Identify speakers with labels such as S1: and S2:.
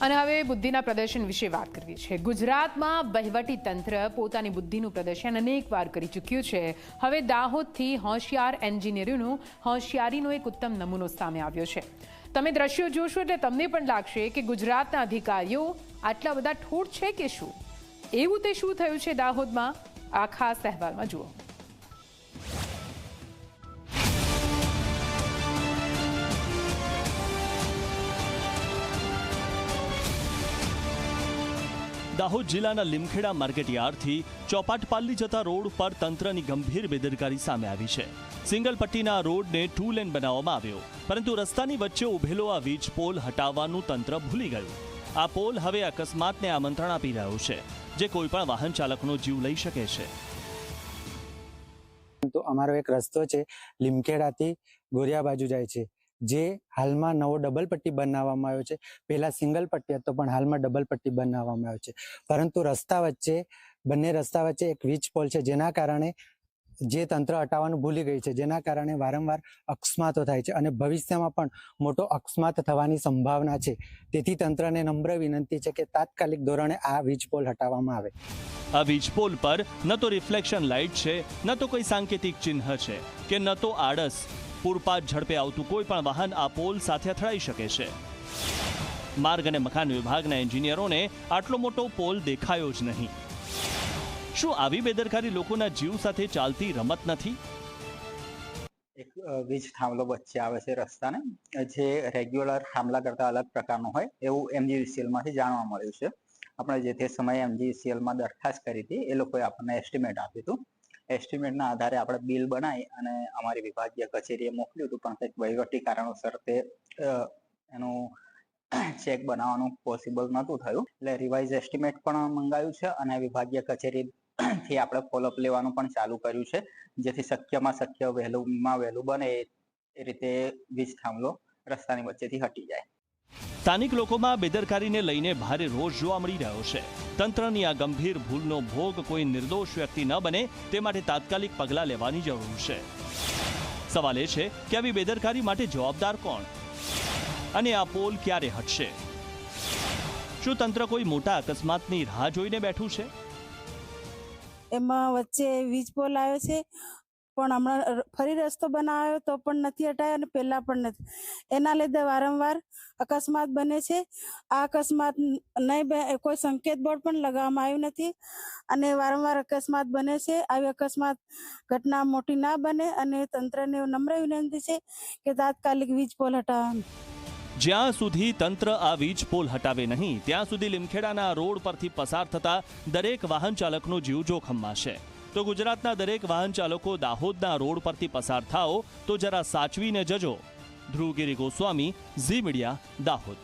S1: અને હવે બુદ્ધિના પ્રદર્શન વિશે વાત કરવી છે. ગુજરાતમાં વહીવટી તંત્ર પોતાની બુદ્ધિનું પ્રદર્શન અનેક વાર કરી ચૂક્યું છે. હવે દાહોદથી હોશિયાર એન્જિનિયરિંગનું હોશિયારીનો એક ઉત્તમ નમૂનો સામે આવ્યો છે. તમે દ્રશ્યો જોશો એટલે તમને પણ લાગશે કે ગુજરાતના અધિકારીઓ આટલા બધા ઠોડ છે કે શું? એવું તે શું થયું છે દાહોદમાં? આ ખાસ અહેવાલમાં જુઓ.
S2: દાહોદ જિલ્લાના લીમખેડા માર્કેટયાર્ડથી ચોપાટપાલ્લી જતા રોડ પર તંત્રની ગંભીર બેદરકારી સામે આવી છે. સિંગલ પટ્ટીના રોડને ટુ લેન બનાવવામાં આવ્યો, પરંતુ રસ્તાની વચ્ચે ઉભેલો આ વીજ પોલ હટાવવાનું તંત્ર ભૂલી ગયું. આ પોલ હવે અકસ્માતને આમંત્રણ આપી રહ્યો છે, જે કોઈપણ વાહન ચાલકનો જીવ લઈ શકે છે.
S3: તો અમારો એક રસ્તો છે, લીમખેડાથી ગોરિયા બાજુ જાય છે. જે હાલમાં નવો ડબલ પટ્ટી બનાવવામાં આવ્યો છે. પહેલા સિંગલ પટ્ટી હતો, પણ હાલમાં ડબલ પટ્ટી બનાવવામાં આવ્યો છે. પરંતુ રસ્તા વચ્ચે, બંને રસ્તા વચ્ચે એક વીજ પોલ છે, જેના કારણે જે તંત્ર હટાવવાનું ભૂલી ગઈ છે. જેના કારણે વારંવાર અકસ્માતો થાય છે અને ભવિષ્યમાં પણ મોટો અકસ્માત થવાની સંભાવના છે. તેથી તંત્રને નમ્ર વિનંતી છે કે તાત્કાલિક ધોરણે આ વીજ પોલ હટાવવામાં આવે.
S2: આ વીજ પોલ પર ન તો રિફ્લેક્શન લાઇટ છે, ન તો કોઈ સાંકેતિક ચિહ્ન છે કે ન તો આળસ પૂરપાટ ઝડપે આવતું કોઈ પણ વાહન આ પોલ સાથે અથડાઈ શકે છે. માર્ગ અને મકાન વિભાગના એન્જિનિયરોને આટલો મોટો પોલ દેખાયો જ નહીં. શું આવી બેદરકારી લોકોના જીવ સાથે ચાલતી રમત નથી?
S4: એક વીજ થાંભલો વચ્ચે આવે છે રસ્તાને, જે રેગ્યુલર થાંભલા કરતા અલગ પ્રકારનો હોય એવું MGVCL માંથી જાણવા મળ્યું છે. આપણે જે તે સમયે MGVCL માં દરખાસ્ત કરી હતી એ લોકોએ આપણને એસ્ટિમેટ આપ્યું હતું. એસ્ટિમેટના આધારે આપણે બિલ બનાવી અને અમારી વિભાગીય કચેરીએ મોકલ્યું હતું. પણ કંઈક વહીવટી કારણોસર તે એનું ચેક બનાવવાનું પોસિબલ નહોતું થયું. એટલે રિવાઇઝ એસ્ટિમેટ પણ મંગાવ્યું છે અને વિભાગીય કચેરી થી આપણે ફોલોઅપ લેવાનું પણ ચાલુ કર્યું છે. જેથી શક્યમાં શક્ય વહેલુંમાં વહેલું બને એ રીતે વીજ થાંભલો રસ્તાની વચ્ચેથી હટી જાય.
S2: સ્થાનિક લોકોમાં બેદરકારીને લઈને ભારે રોષ જોવા મળી રહ્યો છે. તંત્રની આ ગંભીર ભૂલનો ભોગ કોઈ નિર્દોષ વ્યક્તિ ન બને તે માટે તાત્કાલિક પગલાં લેવાની જરૂર છે. સવાલ એ છે કે આવી બેદરકારી માટે જવાબદાર કોણ? અને આ પોલ ક્યારે હટશે? શું તંત્ર કોઈ મોટા અકસ્માતની રાહ જોઈને બેઠું છે?
S5: એમાં વચ્ચે વીજ પોલ આવ્યો છે. પણ હમણાં ફરી રસ્તો બનાવ્યો તો પણ નથી હટાયો અને પહેલા પણ નથી. એના લીધે વારંવાર અકસ્માત બને છે. આ અકસ્માત નહીં કોઈ સંકેત બોર્ડ પણ લગાવવામાં આવ્યું નથી અને વારંવાર અકસ્માત બને છે. આવી અકસ્માત ઘટના મોટી ના બને અને તંત્રને નમ્ર વિનંતી છે કે તાત્કાલિક વીજ પોલ હટાવવાનું
S2: જ્યાં સુધી તંત્ર આ વીજ પોલ હટાવે નહીં, ત્યાં સુધી લીમખેડાના રોડ પરથી પસાર થતા દરેક વાહન ચાલકનો જીવ જોખમમાં છે. તો ગુજરાતના દરેક વાહન ચાલકો દાહોદના રોડ પરથી પસાર થાઓ તો જરા સાચવીને જજો. Dhruvgiri Goswami, Zee Media, Dahod.